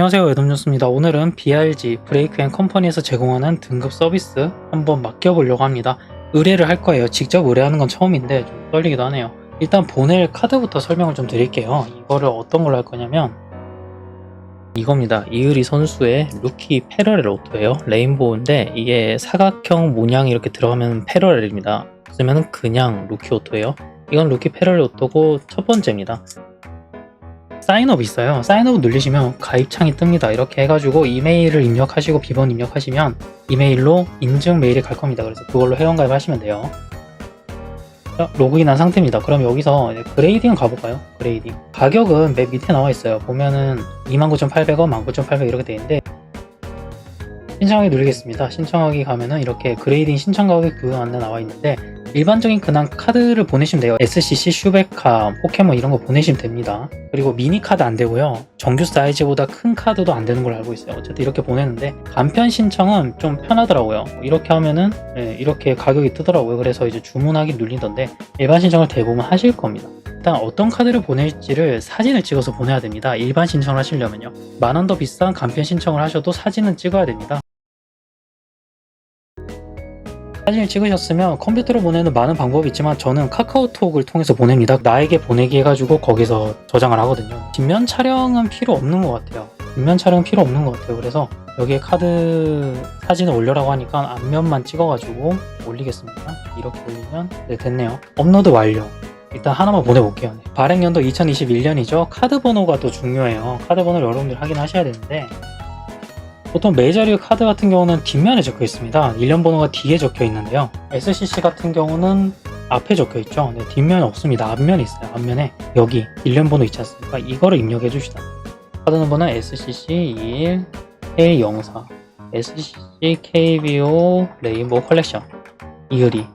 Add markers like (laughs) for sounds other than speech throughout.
안녕하세요 에덤뉴스입니다. 오늘은 BRG 브레이크 앤 컴퍼니에서 제공하는 등급 서비스 한번 맡겨보려고 합니다. 의뢰를 할 거예요. 직접 의뢰하는 건 처음인데 좀 떨리기도 하네요. 일단 보낼 카드부터 설명을 좀 드릴게요. 이거를 어떤 걸로 할 거냐면 이겁니다. 이의리 선수의 루키 패러렐 오토예요. 레인보우인데 이게 사각형 모양이 이렇게 들어가면 패러렐입니다. 쓰면 그냥 루키 오토예요. 이건 루키 패러렐 오토고 첫 번째입니다 사인업 있어요. 사인업 누르시면 가입창이 뜹니다. 이렇게 해가지고 이메일을 입력하시고 비번 입력하시면 이메일로 인증 메일이 갈 겁니다. 그래서 그걸로 회원가입 하시면 돼요. 자, 로그인한 상태입니다. 그럼 여기서 그레이딩 가볼까요? 그레이딩. 가격은 맨 밑에 나와 있어요. 보면은 29,800원, 19,800원 이렇게 돼 있는데 신청하기 누르겠습니다. 신청하기 가면은 이렇게 그레이딩 신청 가격이 그 안에 나와 있는데 일반적인 그냥 카드를 보내시면 돼요. SCC, 슈베카, 포켓몬 이런 거 보내시면 됩니다. 그리고 미니 카드 안 되고요. 정규 사이즈보다 큰 카드도 안 되는 걸로 알고 있어요. 어쨌든 이렇게 보내는데 간편 신청은 좀 편하더라고요. 이렇게 하면은 네, 이렇게 가격이 뜨더라고요. 그래서 이제 주문하기 눌리던데 일반 신청을 대부분 하실 겁니다. 일단 어떤 카드를 보낼지를 사진을 찍어서 보내야 됩니다. 일반 신청을 하시려면요. 만 원 더 비싼 간편 신청을 하셔도 사진은 찍어야 됩니다. 사진을 찍으셨으면 컴퓨터로 보내는 많은 방법이 있지만 저는 카카오톡을 통해서 보냅니다. 나에게 보내기 해가지고 거기서 저장을 하거든요. 뒷면 촬영은 필요 없는 것 같아요. 뒷면 촬영 필요 없는 것 같아요. 그래서 여기에 카드 사진을 올려라고 하니까 앞면만 찍어가지고 올리겠습니다. 이렇게 올리면 네 됐네요. 업로드 완료. 일단 하나만 보내볼게요. 네. 발행연도 2021년이죠. 카드 번호가 또 중요해요. 카드 번호를 여러분들 확인하셔야 되는데 보통 메이저리그 카드 같은 경우는 뒷면에 적혀 있습니다. 일련 번호가 뒤에 적혀 있는데요. SCC 같은 경우는 앞에 적혀 있죠. 네, 뒷면에 없습니다. 앞면에 있어요. 앞면에 여기 일련 번호 있지 않습니까? 이거를 입력해 주시다. 카드 넘버는 SCC 21 K04 SCC KBO 레인보우 컬렉션 이의리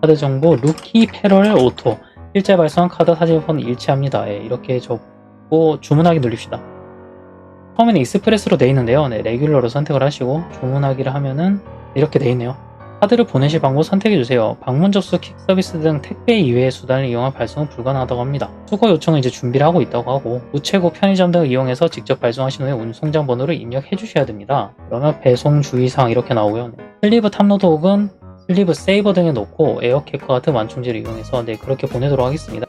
카드 정보 루키 패럴 오토 실제 발송 카드 사진폰 일치합니다. 예, 이렇게 적고 주문하기 눌립시다. 처음에는 익스프레스로 돼 있는데요. 네, 레귤러로 선택을 하시고 주문하기를 하면은 이렇게 돼 있네요. 카드를 보내실 방법 선택해 주세요. 방문 접수, 킥 서비스 등 택배 이외의 수단을 이용한 발송은 불가능하다고 합니다. 수거 요청은 이제 준비를 하고 있다고 하고 우체국, 편의점 등을 이용해서 직접 발송하신 후에 운송장 번호를 입력해 주셔야 됩니다. 그러면 배송 주의사항 이렇게 나오고요. 네. 슬리브 탑로드 혹은 슬리브 세이버 등에 놓고 에어캡과 같은 완충지를 이용해서 네 그렇게 보내도록 하겠습니다.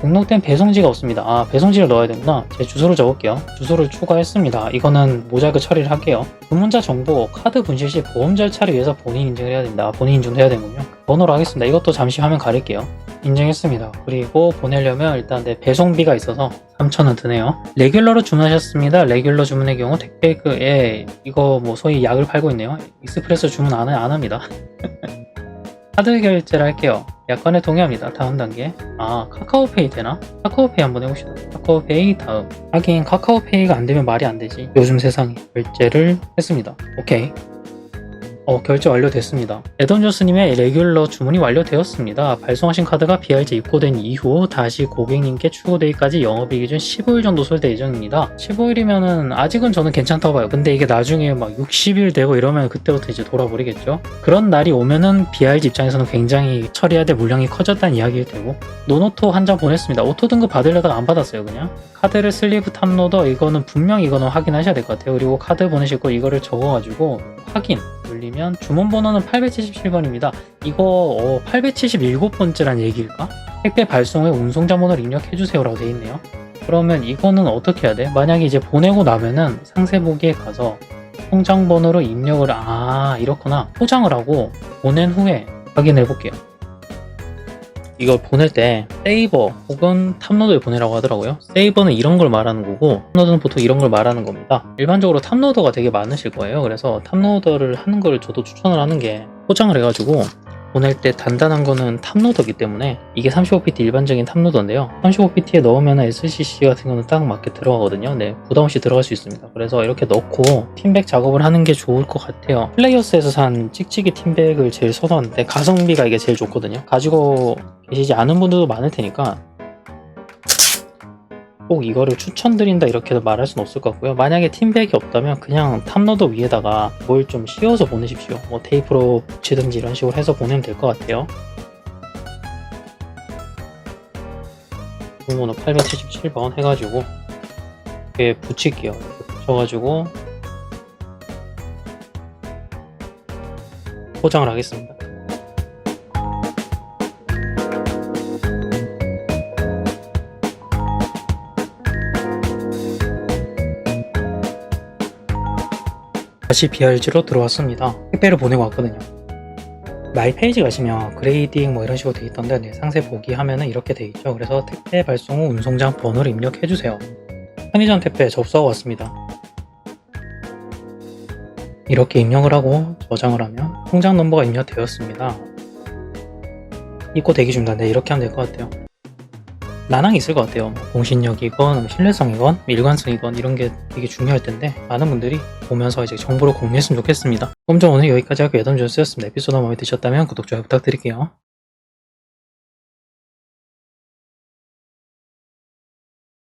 등록된 배송지가 없습니다. 아, 배송지를 넣어야 되구나. 제 주소를 적을게요. 주소를 추가했습니다. 이거는 모자이크 처리를 할게요. 주문자 정보, 카드 분실 시 보험 절차를 위해서 본인 인증을 해야 된다. 본인 인증도 해야 되는군요. 번호로 하겠습니다. 이것도 잠시 화면 가릴게요. 인증했습니다. 그리고 보내려면 일단 내 배송비가 있어서 3,000원 드네요. 레귤러로 주문하셨습니다. 레귤러 주문의 경우 택배그에 이거 뭐 소위 약을 팔고 있네요. 익스프레스 주문 안, 안 합니다. (laughs) 카드 결제를 할게요. 약관에 동의합니다. 다음 단계. 아, 카카오페이 되나? 카카오페이 한번 해봅시다. 카카오페이 다음. 하긴 카카오페이가 안 되면 말이 안 되지. 요즘 세상에. 결제를 했습니다. 오케이. 어, 결제 완료됐습니다. 에던조스님의 레귤러 주문이 완료되었습니다. 발송하신 카드가 BRG 입고된 이후 다시 고객님께 출고되기까지 영업일 기준 15일 정도 소요될 예정입니다. 15일이면은 아직은 저는 괜찮다고 봐요. 근데 이게 나중에 막 60일 되고 이러면 그때부터 이제 돌아버리겠죠? 그런 날이 오면은 BRG 입장에서는 굉장히 처리해야 될 물량이 커졌다는 이야기일 테고 노노토 한 장 보냈습니다. 오토 등급 받으려다가 안 받았어요 그냥. 카드를 슬리브 탑로더 이거는 분명 이거는 확인하셔야 될 것 같아요. 그리고 카드 보내시고 이거를 적어가지고 확인 눌리면 주문 번호는 877번입니다. 이거 어, 877번째란 얘기일까? 택배 발송 후 운송자 번호를 입력해 주세요 라고 돼 있네요. 그러면 이거는 어떻게 해야 돼? 만약에 이제 보내고 나면은 상세 보기에 가서 통장 번호를 입력을 아 이렇구나 포장을 하고 보낸 후에 확인해 볼게요. 이걸 보낼 때 세이버 혹은 탑로드에 보내라고 하더라고요. 세이버는 이런 걸 말하는 거고 탑로드는 보통 이런 걸 말하는 겁니다. 일반적으로 탑로더가 되게 많으실 거예요. 그래서 탑로더를 하는 걸 저도 추천을 하는 게 포장을 해가지고 보낼 때 단단한 거는 탑로더기 때문에 이게 35PT 일반적인 탑로더인데요. 35PT에 넣으면 SCC 같은 거는 딱 맞게 들어가거든요. 네, 부담 없이 들어갈 수 있습니다. 그래서 이렇게 넣고 팀백 작업을 하는 게 좋을 것 같아요. 플레이어스에서 산 찍찍이 팀백을 제일 선호하는데 가성비가 이게 제일 좋거든요. 가지고 계시지 않은 분들도 많을 테니까 꼭 이거를 추천드린다 이렇게도 말할 수는 없을 것 같고요. 만약에 팀백이 없다면 그냥 탑로더 위에다가 뭘 좀 씌워서 보내십시오. 뭐 테이프로 붙이든지 이런 식으로 해서 보내면 될 것 같아요. 번호 877번 해가지고 이렇게 붙일게요. 붙여가지고 포장을 하겠습니다. 다시 BRG로 들어왔습니다. 택배를 보내고 왔거든요. 마이 페이지 가시면 그레이딩 뭐 이런 식으로 돼 있던데 네, 상세 보기 하면은 이렇게 돼 있죠. 그래서 택배 발송 후 운송장 번호를 입력해 주세요. 편의점 택배 접수하고 왔습니다. 이렇게 입력을 하고 저장을 하면 통장 넘버가 입력되었습니다. 입고 대기 중입니다. 네, 이렇게 하면 될 것 같아요. 난항이 있을 것 같아요. 뭐 공신력이건 뭐 신뢰성이건 일관성이건 이런 게 되게 중요할 텐데 많은 분들이 보면서 이제 정보를 공유했으면 좋겠습니다. 그럼 저 오늘 여기까지 하고 예담주였습니다. 에피소드 마음에 드셨다면 구독, 좋아요 부탁드릴게요.